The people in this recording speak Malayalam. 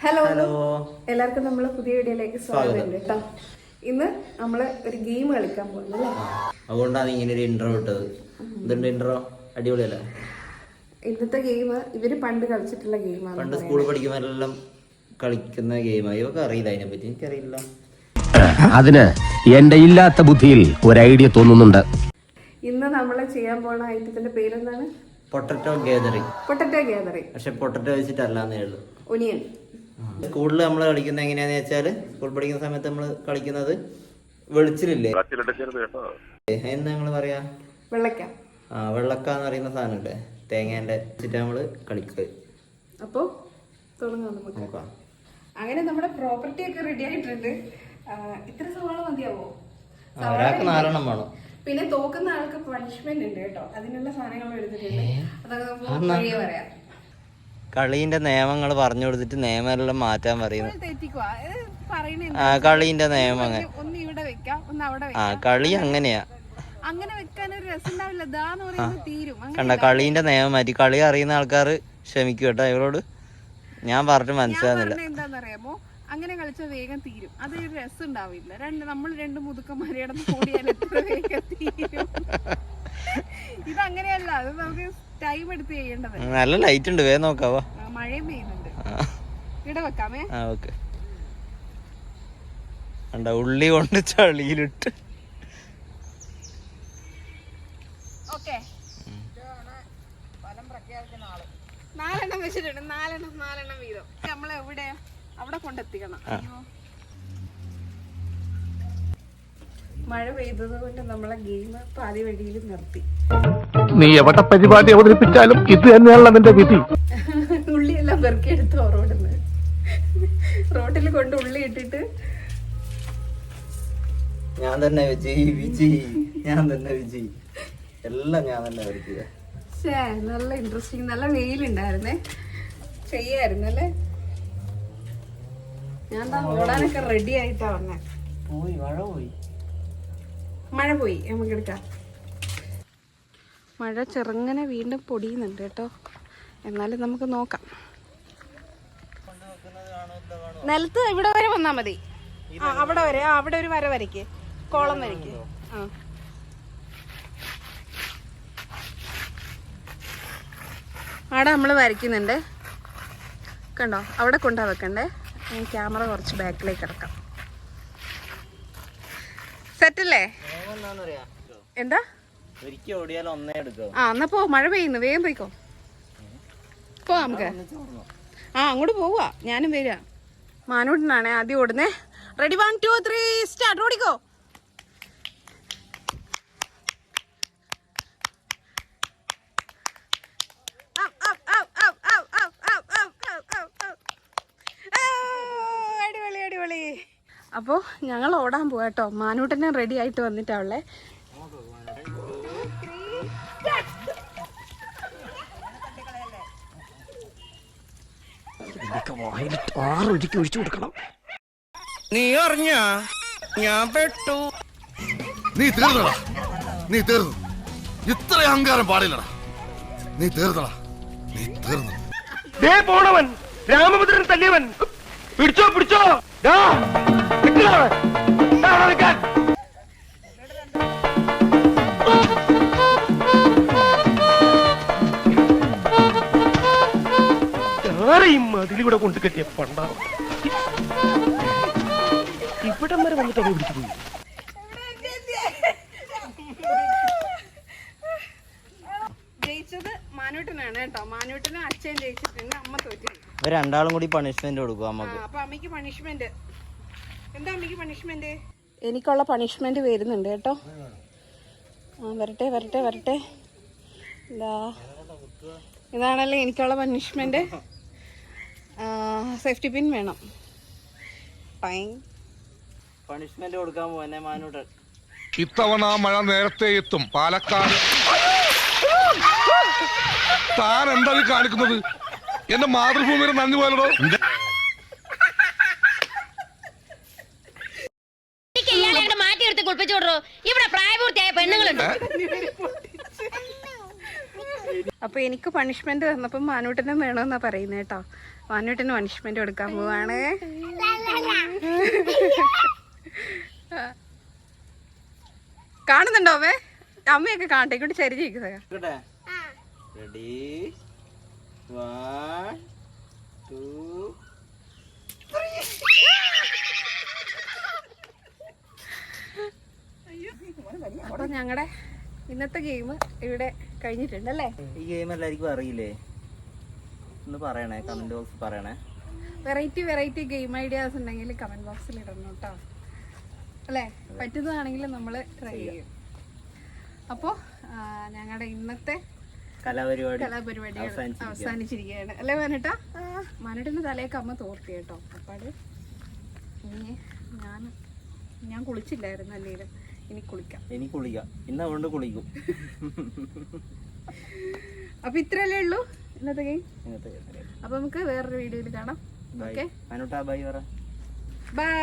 ഹലോ ഹലോ എല്ലാവർക്കും നമ്മളെ പുതിയ വീഡിയോയിലേക്ക് സ്വാഗതം കേട്ടോ. ഇന്ന് നമ്മൾ ഒരു ഗെയിം കളിക്കാൻ പോകുന്നു അല്ലേ? അതുകൊണ്ടാണ് ഇങ്ങനെ ഒരു ഇന്റർവ്യൂ ഇട്ടത് എന്തുണ്ട് ഇന്റർവ്യൂ അടിപൊളിയല്ലേ? ഇന്നത്തെ ഗെയിം ഇവർ പണ്ട് കളിച്ചിട്ടുള്ള ഗെയിമാണ് പണ്ട് സ്കൂളിൽ പഠിക്കുമ്പോഴെല്ലാം കളിക്കുന്ന ഗെയിമാണ് ഇവക്ക് അറിയില്ല അതിനെ പറ്റി എനിക്കറിയില്ല. അതിന് എന്റെ ഇല്ലാത്ത ബുദ്ധിയിൽ ഒരു ഐഡിയ തോന്നുന്നുണ്ട്. ഇന്ന് നമ്മൾ ചെയ്യാൻ പോണ ഐറ്റത്തിന്റെ പേരെന്താണ്? പൊട്ടറ്റോ ഗാദറിംഗ് പൊട്ടറ്റോ ഗാദറിങ് പക്ഷെ പൊട്ടറ്റോ വെച്ചിട്ടല്ലാന്നേ ഉള്ളൂ. ഒനിയൻ സ്കൂളിൽ നമ്മൾ കളിക്കുന്നത് എങ്ങനെയാന്ന് വെച്ചാൽ സ്കൂൾ പഠിക്കുന്ന സമയത്ത് നമ്മൾ കളിക്കുന്നത് വെളിച്ചിലില്ലേ? എന്ന് ഞങ്ങൾ പറയാ? വെള്ളക്ക. ആ വെള്ളക്ക എന്ന് പറയുന്ന സാധനമില്ലേ തേങ്ങേന്റെ വെച്ചിട്ട് നമ്മൾ കളിക്കുക അപ്പോ തുടങ്ങാം നമുക്ക്. നോക്കാം. അങ്ങനെ നമ്മുടെ പ്രോപ്പർട്ടി ഒക്കെ റെഡി ആയിട്ടുണ്ട്. ഇത്ര സവാള മതിയാവോ? ആ, ഒരാൾക്ക് നാലെണ്ണം വേണം. പിന്നെ തോക്കുന്ന ആൾക്ക് പണിഷ്മെന്റ് ഉണ്ട് കേട്ടോ. അതിനുള്ള സാധനങ്ങൾ എടുത്തിട്ടുണ്ട്. അതൊക്കെ പറയാം. കളീന്റെ നിയമങ്ങൾ പറഞ്ഞു കൊടുത്തിട്ട് നിയമമെല്ലാം മാറ്റാൻ പറയുന്നു. ആ കളീന്റെ നിയമം അങ്ങനെ. ആ കളി അങ്ങനെയാ. കണ്ട കളീന്റെ നിയമം മാറ്റി. കളി അറിയുന്ന ആൾക്കാർ ക്ഷമിക്കും കേട്ടോ ഇവരോട് ഞാൻ പറഞ്ഞിട്ട് മനസ്സിലാകുന്നില്ല പറഞ്ഞ എന്താന്നറിയാമോ? അങ്ങനെ കളിച്ചാൽ വേഗം തീരും. അത് ഒരു രസം ഉണ്ടാവില്ല. രണ്ട് നമ്മൾ രണ്ട് മുതുക്കന്മാരെ കിടന്ന് കൂടിയാൽ എത്ര വേഗം തീരും. അത് നമുക്ക് ടൈം എടുത്ത് ചെയ്യേണ്ടത്. നല്ല ലൈറ്റ് ഉണ്ട് വേഗം നോക്കാവോ മഴയും പെയ്യുന്നുണ്ട്. ഇവിടെ വെക്കാമേ? ആ ഓക്കെ. കണ്ട ഉള്ളി കൊണ്ട് ചളിയിലിട്ട്. ഓക്കെ. നാലെണ്ണം വെച്ചിട്ടുണ്ട്. നാലെണ്ണം നാലെണ്ണം വീതം. നമ്മളെവിടെ? അവിടെ കൊണ്ടെത്തിക്കണം. മഴ പെയ്തത് കൊണ്ട് നമ്മളെ ഗെയിം പാതി വഴിയിൽ നിർത്തി. നീ എവിടെ പരിപാടി അവതരിപ്പിച്ചാലും ഇത് തന്നെയാണല്ലോ നിന്റെ വിധി. ഉള്ളിയെല്ലാം വെറുക്കെടുത്ത് റോഡിന്ന് റോഡിൽ കൊണ്ട് ഉള്ളി ഇട്ടിട്ട്. ഞാൻ തന്നെ വിജയ് വിജയ് ഞാൻ തന്നെ വിജയ്. എല്ലാം ഞാൻ തന്നെ കളിക്കുക നല്ല ഇൻട്രസ്റ്റിംഗ് നല്ല വെയിലുണ്ടായിരുന്നേ. ചെയ്യായിരുന്നു അല്ലേ? ഞാൻ ദാ ഓടാനൊക്കെ റെഡി ആയിട്ടാ വന്നേ. പോയി വഴ പോയി. മഴ പോയി നമുക്ക് എടുക്കാം മഴ ചെറുങ്ങനെ വീണ്ടും പൊടിയുന്നുണ്ട് കേട്ടോ. എന്നാലും നമുക്ക് നോക്കാം. നിലത്ത് ഇവിടെ വരെ വന്നാ മതി. ആ അവിടെ വരെ ആ അവിടെ ഒരു വര വരയ്ക്ക്. കോളം വരയ്ക്ക്. ആ. അവിടെ നമ്മൾ വരയ്ക്കുന്നുണ്ട്. കണ്ടോ? അവിടെ കൊണ്ടാ വെക്കണ്ടേ? ക്യാമറ കുറച്ച് ബാക്കിലേക്ക് ഇറക്കാം. സെറ്റല്ലേ? എന്താ? ആ എന്നാ പോ മഴ പെയ്യുന്നു വേഗം പോയിക്കോ. പോ നമുക്ക്. ആ അങ്ങോട്ട് പോവാ ഞാനും വരാ മാനൂട്ടിനാണേ ആദ്യം ഓടുന്നേ. Ready one two three start ഓടിക്കോ. അപ്പോ ഞങ്ങൾ ഓടാൻ പോവാ കേട്ടോ. മാനൂട്ടനെ റെഡി ആയിട്ട് വന്നിട്ടാവുള്ളേ ആറൊഴുക്കി ഒഴിച്ചു കൊടുക്കണം. നീ അറിഞ്ഞ? ഞാൻ പെട്ടു. നീ തീർന്നടാ. നീ തീർന്നു. ഇത്ര അഹങ്കാരം പാടില്ലടാ. നീ തീർന്നടാ. നീ തീർന്നു. ദേ പോണവൻ. രാമഭദ്രൻ തല്ലിയവൻ. പിടിച്ചോ പിടിച്ചോ. ദാ, ആരെയും മതിലൂടെ കൊണ്ട് കെട്ടിയ പണ്ടാവും. ഇവിടം വരെ വന്നിട്ട് അത് പിടിച്ചു പോയി. ജയിച്ചത് മാനൂട്ടനാണ് കേട്ടോ. മാനൂട്ടനും അച്ഛൻ ജയിച്ചിട്ടുണ്ട് അമ്മ ഇവർ രണ്ടാളും കൂടി പണിഷ്മെന്റ് കൊടുക്കും ആ, നമുക്ക് അപ്പൊ അമ്മയ്ക്ക് പണിഷ്മെന്റ് എന്താ അമ്മയ്ക്ക് പണിഷ്മെന്റ് എനിക്കുള്ള പണിഷ്മെന്റ് വരുന്നുണ്ട് കേട്ടോ. ആ വരട്ടെ വരട്ടെ വരട്ടെ. ഇതാ. ഇതാണല്ലേ എനിക്കുള്ള പണിഷ്മെന്റ് സേഫ്റ്റി പിൻ വേണം. പൈൻ പണിഷ്മെന്റ് കൊടുക്കാൻ പോന്നെ മാനൂട്ടൻ. ഇത്തവണ മഴ നേരത്തെ എത്തും. പാലക്കാട്. താൻ എന്താ കാണിക്കുന്നത്? എന്റെ മാതൃഭൂമിയുടെ നന്ദി പോലടോ അപ്പൊ എനിക്ക് പണിഷ്മെന്റ് തന്നപ്പോ മാനൂട്ടനും വേണമെന്നാ പറയുന്നത് കേട്ടോ. മാനൂട്ടന് പണിഷ്മെന്റ് കൊടുക്കാൻ പോവാണ്. കാണുന്നുണ്ടോ അവേ അമ്മയൊക്കെ കാണട്ടെ ഇങ്ങോട്ട് ചരിഞ്ഞിരിക്കുന്നത് റെഡി വൺ ടു അപ്പൊ ഞങ്ങളുടെ ഇന്നത്തെ ഗെയിം ഇവിടെ കഴിഞ്ഞിട്ടുണ്ട് അല്ലേ ഈ ഗെയിം എല്ലാവർക്കും അറിയില്ലേ? ഒന്ന് പറയണേ കമന്റ് ബോക്സ് പറയണേ. വെറൈറ്റി വെറൈറ്റി ഗെയിം ഐഡിയാസ് ഉണ്ടെങ്കിൽ കമന്റ് ബോക്സിൽ ഇടണം കേട്ടോ. അല്ലേ? പറ്റുന്നതാണെങ്കിൽ നമ്മൾ ട്രൈ ചെയ്യും. അപ്പോൾ ഞങ്ങളുടെ ഇന്നത്തെ കലാപരിപാടി കലാപരിപാടി അവസാനിച്ചിരിക്കുകയാണ്. അല്ലേ മനട്ടാ? മാനേട്ടിന്റെ തലേക്ക് അമ്മ തോർത്തി കേട്ടോ. അപ്പാട്. ഇനി ഞാൻ ഞാൻ കുളിച്ചില്ലായിരുന്നു അല്ലേലും. ഇനി കുളിക്കാം. ഇനി കുളിക്കാം. ഇന്ന് അതുകൊണ്ട് കുളിക്കും. അപ്പൊ ഇത്രയല്ലേ ഉള്ളൂ? ഇന്നത്തെ ഗെയിം ഇന്നത്തെ അപ്പൊ നമുക്ക് വേറൊരു വീഡിയോയിൽ കാണാം. ബൈ ഓക്കെ അനുട്ടാ ബൈ പറ. ബൈ